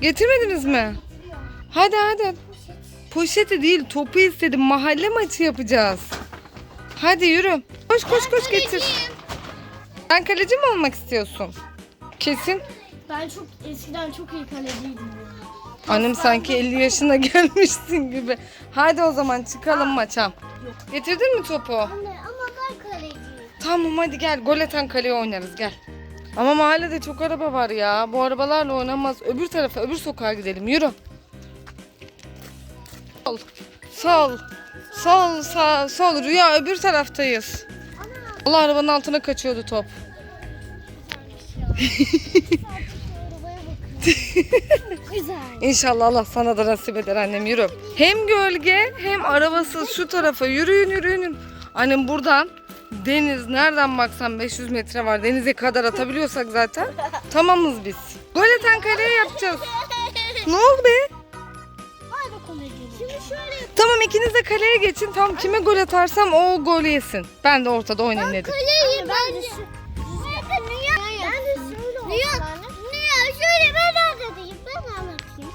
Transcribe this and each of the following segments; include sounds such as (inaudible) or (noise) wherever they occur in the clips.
Getirmediniz mi? Hadi hadi. Poşeti değil topu istedim. Mahalle maçı yapacağız. Hadi yürü. Koş koş koş getir. Sen kaleci mi olmak istiyorsun? Kesin. Ben çok eskiden çok iyi kaleciydim. Annem sanki 50 yaşına (laughs) gelmişsin gibi. Hadi o zaman çıkalım maça. Getirdin mi topu? Anne ama ben kaleciyim. Tamam hadi gel gol atan kaleye oynarız gel. Ama mahallede çok araba var ya. Bu arabalarla oynanmaz. Öbür tarafa öbür sokağa gidelim yürü. Sol. Sol. Sol sağ sol Rüya öbür taraftayız. Allah arabanın altına kaçıyordu top. (laughs) İnşallah Allah sana da nasip eder annem yürü. Hem gölge hem arabasız şu tarafa yürüyün yürüyün. Annem buradan deniz nereden baksan 500 metre var. Denize kadar atabiliyorsak zaten tamamız biz. Gol atan kaleye yapacağız. Ne oldu be? Vay be kaleciyim. Şimdi şöyle yap. Tamam ikiniz de kaleye geçin. Tam kime gol atarsam o gol yesin. Ben de ortada oynayayım dedim. Kaleyim ben de. Ben de Niye? Ben de şöyle Niye? Niye? Şöyle ben anlatayım. Ben anlatayım.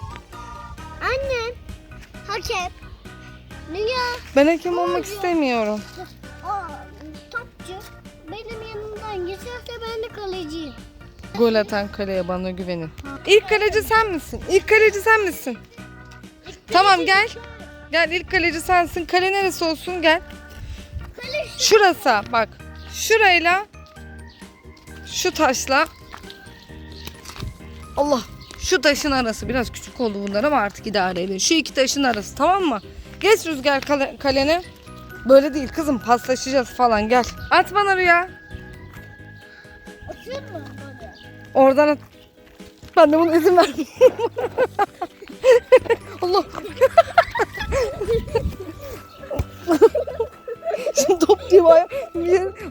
Annem. Hakem. Niye? Ben hakem olmak istemiyorum. Gol atan kaleye bana güvenin. İlk kaleci sen misin? İlk kaleci sen misin? Tamam gel. Gel ilk kaleci sensin. Kale neresi olsun gel. Şurası bak. Şurayla şu taşla Allah şu taşın arası biraz küçük oldu bunlar ama artık idare edin. Şu iki taşın arası tamam mı? Geç rüzgar kale, kalene. Böyle değil kızım paslaşacağız falan gel. At bana rüya. Oradan. Ben de buna izin vermiyorum. (laughs) Allah. Şimdi top diye var.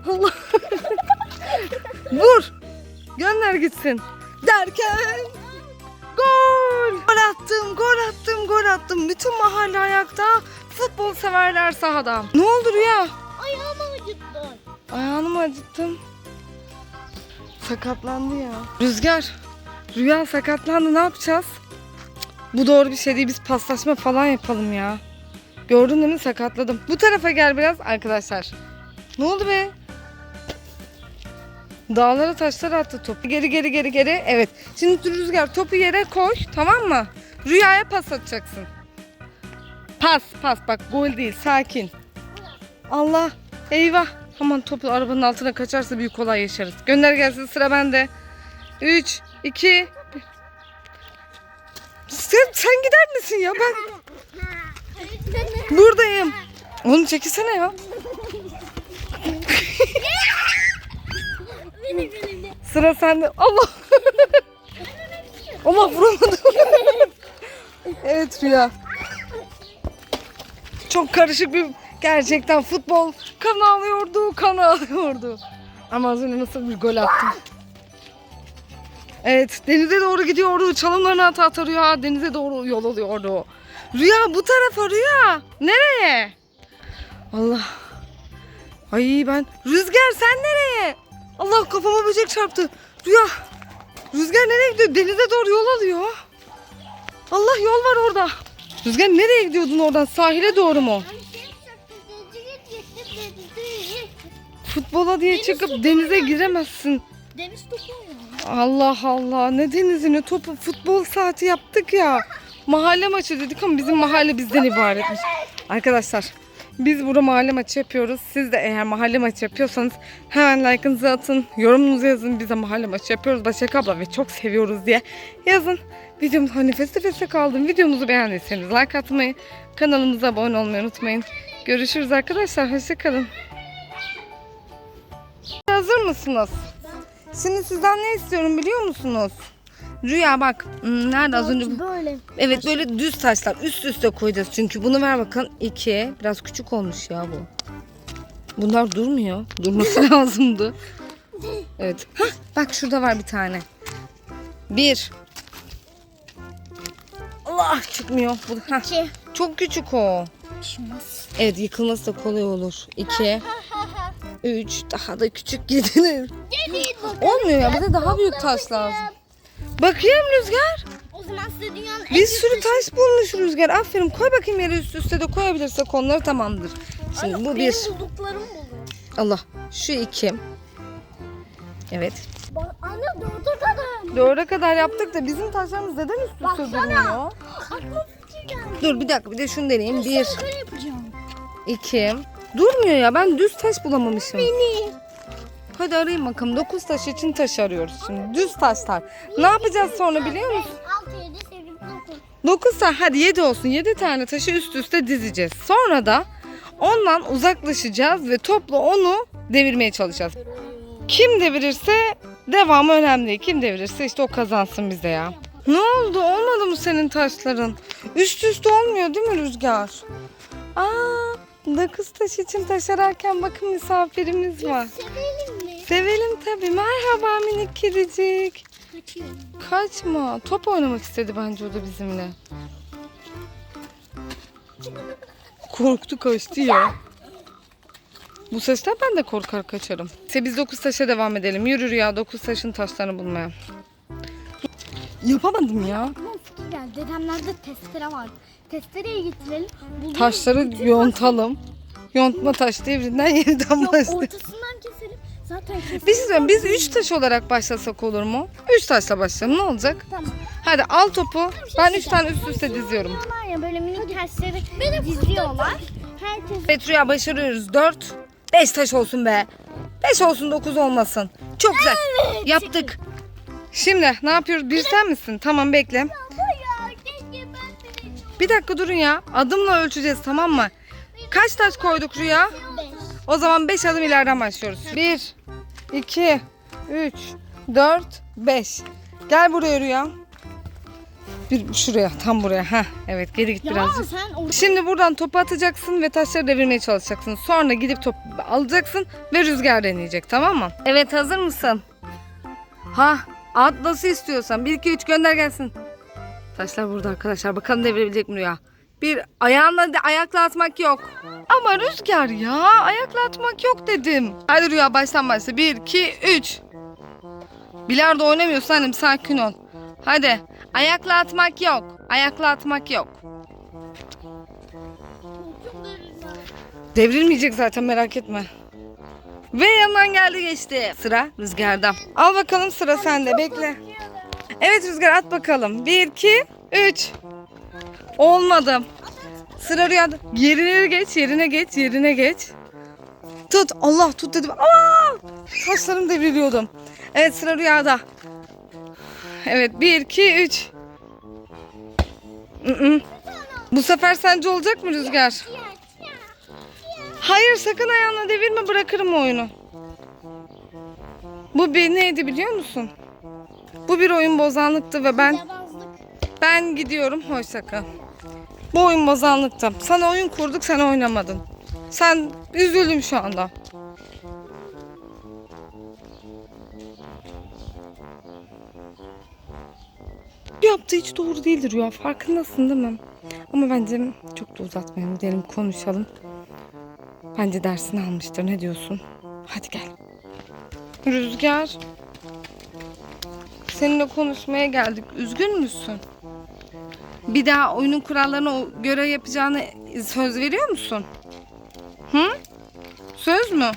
Allah. Vur. Gönder gitsin. Derken gol. Gol attım, gol attım, gol attım. Bütün mahalle ayakta. Futbol severler sahada. Ne oldu Rüya? Ayağıma acıttı. Ayağını mı acıttın? Sakatlandı ya. Rüzgar. Rüya sakatlandı ne yapacağız? Bu doğru bir şey değil. Biz paslaşma falan yapalım ya. Gördün değil mi sakatladım. Bu tarafa gel biraz arkadaşlar. Ne oldu be? Dağlara taşlara attı topu. Geri geri geri geri. Evet. Şimdi Rüzgar topu yere koy. Tamam mı? Rüyaya pas atacaksın. Pas pas bak gol değil sakin. Allah eyvah. Aman topu arabanın altına kaçarsa büyük olay yaşarız. Gönder gelsin sıra bende. 3, 2, sen, sen gider misin ya ben buradayım. Onu çekilsene ya. Sıra sende. Allah. Allah vuramadım. evet Rüya. Çok karışık bir gerçekten futbol kan ağlıyordu, kan ağlıyordu. Ama az önce nasıl bir gol attım. Evet denize doğru gidiyordu. Çalımlarını ata ata Rüya denize doğru yol alıyordu. Rüya bu tarafa Rüya. Nereye? Allah. Ay ben. Rüzgar sen nereye? Allah kafama böcek çarptı. Rüya. Rüzgar nereye gidiyor? Denize doğru yol alıyor. Allah yol var orada. Rüzgar nereye gidiyordun oradan? Sahile doğru mu? Futbola diye çıkıp denize giremezsin. Deniz topu oynuyor. Allah Allah ne denizi ne topu futbol saati yaptık ya. Mahalle maçı dedik ama bizim mahalle bizden ibaretmiş. Arkadaşlar biz burada mahalle maçı yapıyoruz. Siz de eğer mahalle maçı yapıyorsanız hemen like'ınızı atın. Yorumunuzu yazın. Biz de mahalle maçı yapıyoruz. Başak abla ve çok seviyoruz diye yazın. Videomuz hani nefes nefese kaldım. Videomuzu beğendiyseniz like atmayı, kanalımıza abone olmayı unutmayın. Görüşürüz arkadaşlar. Hoşçakalın. Hazır mısınız? Şimdi sizden ne istiyorum biliyor musunuz? Rüya bak. hmm, Nerede az önce? Böyle. Evet böyle düz taşlar üst üste koyacağız çünkü. Bunu ver bakalım. İki. Biraz küçük olmuş ya bu. Bunlar durmuyor. Durması (laughs) lazımdı. Evet. Hah, bak şurada var bir tane. Bir. Allah çıkmıyor. Bu, hah, İki. çok küçük o. Çıkmaz. Evet yıkılması da kolay olur. İki. Üç. Daha da küçük gidilir. Olmuyor ya bize daha büyük taş lazım. Bakayım Rüzgar. O üstte dünyanın en Bir büyük sürü taş bulmuş Rüzgar. Aferin koy bakayım yere üst üste de koyabilirsek onları tamamdır. Şimdi bu bir. Benim bulduklarım buluyor. Allah. Şu iki. Evet. Bak anne dörde kadar. Dörde kadar yaptık da bizim taşlarımız neden üst üste? Aklıma fikir geldi. Dur bir dakika bir de şunu deneyeyim. Bir, Böyle yapacağım. iki. Durmuyor ya ben düz taş bulamamışım. Beni. Hadi arayayım bakalım. Dokuz taş için taş arıyoruz şimdi. Düz taşlar. Ne yapacağız sonra biliyor musun? 6, 7, 8, 9. 9 tane hadi 7 olsun 7 tane taşı üst üste dizeceğiz. Sonra da ondan uzaklaşacağız ve topla onu devirmeye çalışacağız. Kim devirirse devamı önemli. Kim devirirse işte o kazansın bize ya. Ne oldu? Olmadı mı senin taşların? Üst üste olmuyor değil mi Rüzgar? Aa, dokuz taş için taş ararken bakın misafirimiz var. Sevelim mi? Sevelim tabii. Merhaba minik kedicik. Kaçıyor. Kaçma. Top oynamak istedi bence o da bizimle. Korktu kaçtı ya. Bu sesten ben de korkar kaçarım. İşte biz 9 taşa devam edelim. Yürü Rüya 9 taşın taşlarını bulmaya. Yapamadım ya. Aklıma fikir geldi. Dedemlerde testere var. Testereye getirelim. Buldum. Taşları Bütün yontalım. Yontma taş devrinden (laughs) yeniden Yok başlayalım. ortasından keselim. Zaten keselim. Bir şey söyleyeyim, biz 3 taş olarak başlasak olur mu? 3 taşla başlayalım ne olacak? Tamam. Hadi al topu. Ben 3 tane üst üste diziyorum. Var ya böyle minik taşları diziyorlar. Herkes Evet Rüya başarıyoruz. 4, 5 taş olsun be. 5 olsun 9 olmasın. Çok güzel. Yaptık. Şimdi ne yapıyoruz? Bir sen misin? Tamam bekle. Bir dakika durun ya. Adımla ölçeceğiz tamam mı? Kaç taş koyduk Rüya? O zaman 5 adım ileriden başlıyoruz. 1, 2, 3, 4, 5. Gel buraya Rüya. Bir şuraya tam buraya. Heh, evet geri git birazcık. sen orada Şimdi buradan topu atacaksın ve taşları devirmeye çalışacaksın. Sonra gidip topu alacaksın ve rüzgar deneyecek tamam mı? Evet hazır mısın? Ha at nasıl istiyorsan. 1 2 3 gönder gelsin. Taşlar burada arkadaşlar. Bakalım devirebilecek mi Rüya? Bir ayağınla de ayakla atmak yok. Ama rüzgar ya ayakla atmak yok dedim. Hadi Rüya baştan başla. 1 2 3. Bilardo oynamıyorsun annem sakin ol. Hadi ayakla atmak yok. Ayakla atmak yok. Devrilmeyecek zaten merak etme. Ve yanından geldi geçti. Sıra Rüzgar'da. Al bakalım sıra sende bekle. Evet Rüzgar at bakalım. 1, 2, 3. Olmadı. Sıra Rüya'da. Yerine geç, yerine geç, yerine geç. Tut. Allah tut dedim. Aa! Taşlarım devriliyordum. Evet sıra Rüya'da. Evet 1, 2, 3. Mm-mm. Bu sefer sence olacak mı Rüzgar? Hayır sakın ayağına devirme bırakırım oyunu. Bu bir neydi biliyor musun? Bu bir oyun bozanlıktı ve ben ben gidiyorum hoşça kal. Bu oyun bozanlıktı. Sana oyun kurduk sen oynamadın. Sen üzüldüm şu anda. Yaptığı hiç doğru değildir ya. Farkındasın değil mi? Ama bence çok da uzatmayalım. Gidelim konuşalım. Bence dersini almıştır. Ne diyorsun? Hadi gel. Rüzgar. Seninle konuşmaya geldik. Üzgün müsün? Bir daha oyunun kurallarına göre yapacağını söz veriyor musun? Hı? Söz mü?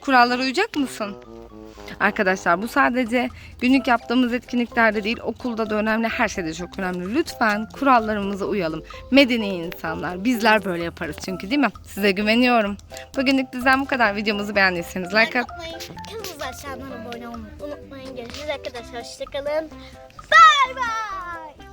Kurallara uyacak mısın? Arkadaşlar bu sadece günlük yaptığımız etkinliklerde değil okulda da önemli her şeyde çok önemli. Lütfen kurallarımıza uyalım. Medeni insanlar bizler böyle yaparız çünkü değil mi? Size güveniyorum. Bugünlük bizden bu kadar. Videomuzu beğendiyseniz like at. Kanalımıza aşağıdan abone olmayı unutmayın. Görüşürüz arkadaşlar. Hoşçakalın. Bay bay.